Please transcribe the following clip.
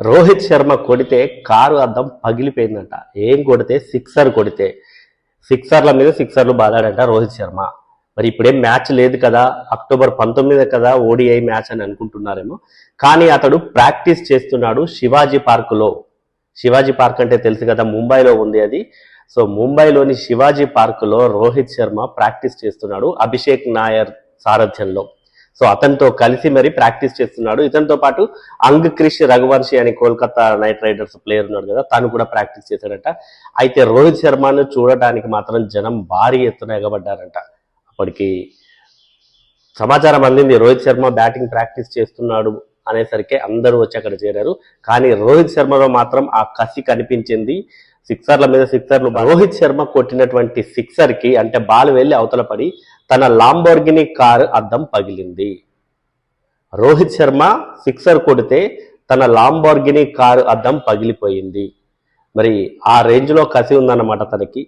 రోహిత్ శర్మ కొడితే కారు అద్దం పగిలిపోయిందంట. ఏం కొడితే? సిక్సర్ కొడితే. సిక్సర్ల మీద సిక్సర్లు బాదాడంట రోహిత్ శర్మ. మరి ఇప్పుడేం మ్యాచ్ లేదు కదా? అక్టోబర్ పంతొమ్మిది కదా ఓడిఐ మ్యాచ్ అని అనుకుంటున్నారేమో. కానీ అతడు ప్రాక్టీస్ చేస్తున్నాడు శివాజీ పార్కులో. శివాజీ పార్క్ అంటే తెలుసు కదా ముంబైలో ఉంది అది. సో ముంబైలోని శివాజీ పార్కులో రోహిత్ శర్మ ప్రాక్టీస్ చేస్తున్నాడు అభిషేక్ నాయర్ సారథ్యంలో. సో అతనితో కలిసి మరి ప్రాక్టీస్ చేస్తున్నాడు. ఇతనితో పాటు అంగ్ క్రిష్ రఘువంశీ అని కోల్కతా నైట్ రైడర్స్ ప్లేయర్ ఉన్నాడు కదా తను కూడా ప్రాక్టీస్ చేశాడట. అయితే రోహిత్ శర్మను చూడటానికి మాత్రం జనం భారీ ఎత్తున ఎగబడ్డారంట. అప్పటికి సమాచారం అందింది. రోహిత్ శర్మ బ్యాటింగ్ ప్రాక్టీస్ చేస్తున్నాడు. అనేసరికి అందరూ వచ్చి అక్కడ చేరారు. కానీ రోహిత్ శర్మలో మాత్రం ఆ కసి కనిపించింది. సిక్సర్ల మీద సిక్సర్లు రోహిత్ శర్మ కొట్టినటువంటి సిక్సర్కి అంటే బాల్ వెళ్ళి అవతల పడి తన లాంబోర్గిని కారు అద్దం పగిలింది. రోహిత్ శర్మ సిక్సర్ కొడితే తన లాంబోర్గిని కారు అద్దం పగిలిపోయింది. మరి ఆ రేంజ్లో కసి ఉందన్నమాట తనకి.